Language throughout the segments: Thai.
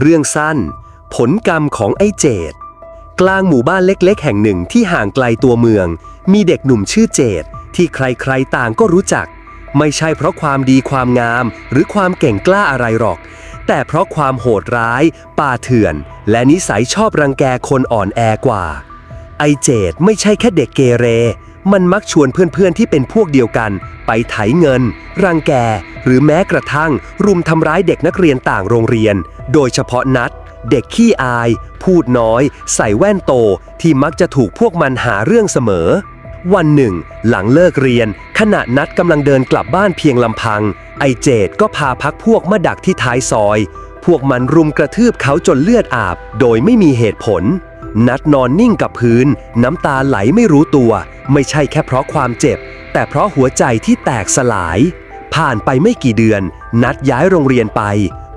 เรื่องสั้น ผลกรรมของไอ้เจดกลางหมู่บ้านเล็กๆ แห่งหนึ่งที่ห่างไกลตัวเมือง มีเด็กหนุ่มชื่อเจดที่ใครๆต่างก็รู้จัก ไม่ใช่เพราะความดีความงาม หรือความเก่งกล้าอะไรหรอก แต่เพราะความโหดร้าย ป่าเถื่อน และนิสัยชอบรังแกคนอ่อนแอกว่า ไอเจดไม่ใช่แค่เด็กเกเร มันมักชวนเพื่อนๆที่เป็นพวกเดียวกัน ไปไถเงิน รังแก หรือแม้กระทั่งรุมทำร้ายเด็กนักเรียนต่างโรงเรียน โดยเฉพาะนัด เด็กขี้อาย พูดน้อย ใส่แว่นโต ที่มักจะถูกพวกมันหาเรื่องเสมอ วันหนึ่ง หลังเลิกเรียน ขณะนัดกำลังเดินกลับบ้านเพียงลำพัง ไอเจดก็พาพักพวกมาดักที่ท้ายซอย พวกมันรุมกระทืบเขาจนเลือดอาบ โดยไม่มีเหตุผล นัดนอนนิ่งกับพื้น น้ำตาไหลไม่รู้ตัว ไม่ใช่แค่เพราะความเจ็บ แต่เพราะหัวใจที่แตกสลาย ผ่านไปไม่กี่เดือน นัดย้ายโรงเรียนไป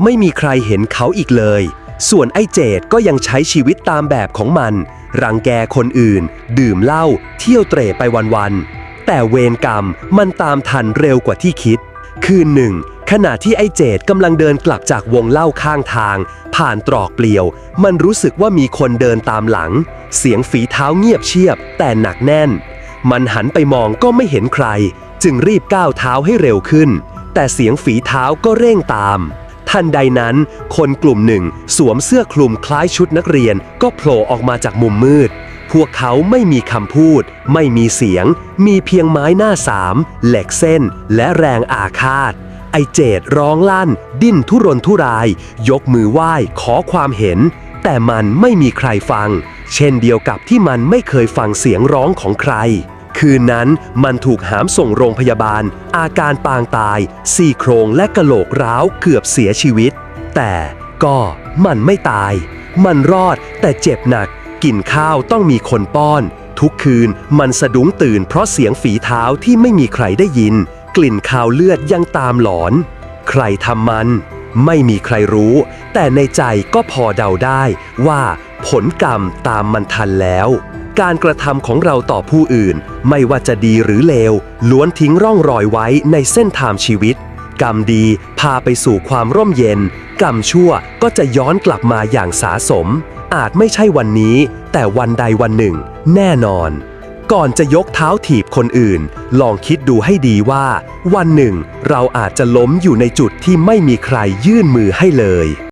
ไม่มีใครเห็นเขาอีกเลย ส่วนไอ้เจดก็ยังใช้ชีวิตตามแบบของมัน รังแกคนอื่น ดื่มเหล้าเที่ยวเตร่ไปวันๆแต่เวรกรรมมันตามทันเร็วกว่าที่คิด คืนหนึ่ง ขณะที่ไอ้เจดกำลังเดินกลับจากวงเล่าข้างทาง ผ่านตรอกเปลี่ยว มันรู้สึกว่ามีคนเดินตามหลัง เสียงฝีเท้าเงียบเชียบ แต่หนักแน่น มันหันไปมองก็ไม่เห็นใคร จึงรีบก้าวเท้าให้เร็วขึ้น แต่เสียงฝีเท้าก็เร่งตาม ทันใดนั้น คนกลุ่มหนึ่งสวมเสื้อคลุมคล้ายชุดนักเรียนก็โผล่ออกมาจากมุมมืด พวกเขาไม่มีคำพูด ไม่มีเสียง มีเพียงไม้หน้าสาม เหล็กเส้น และแรงอาฆาต ไอเจดร้องลั่น ดิ้นทุรนทุราย ยกมือไหว้ขอความเห็น แต่มันไม่มีใครฟัง เช่นเดียวกับที่มันไม่เคยฟังเสียงร้องของใคร คืนนั้นมันถูกหามส่งโรงพยาบาล อาการปางตาย ซี่โครงและกะโหลกร้าวเกือบเสียชีวิต แต่ก็มันไม่ตาย มันรอดแต่เจ็บหนัก กินข้าวต้องมีคนป้อน ทุกคืนมันสะดุ้งตื่นเพราะเสียงฝีเท้าที่ไม่มีใครได้ยิน กลิ่นคาวเลือดยังตามหลอน ใครทำมัน ไม่มีใครรู้ แต่ในใจก็พอเดาได้ว่าผลกรรมตามมันทันแล้ว การกระทำของเราต่อผู้อื่น ไม่ว่าจะดีหรือเลว ล้วนทิ้งร่องรอยไว้ในเส้นทางชีวิต กรรมดีพาไปสู่ความร่มเย็น กรรมชั่วก็จะย้อนกลับมาอย่างสาสม อาจไม่ใช่วันนี้ แต่วันใดวันหนึ่ง แน่นอน ก่อนจะยกเท้าถีบคนอื่น ลองคิดดูให้ดีว่า วันหนึ่ง เราอาจจะล้มอยู่ในจุดที่ไม่มีใครยื่นมือให้เลย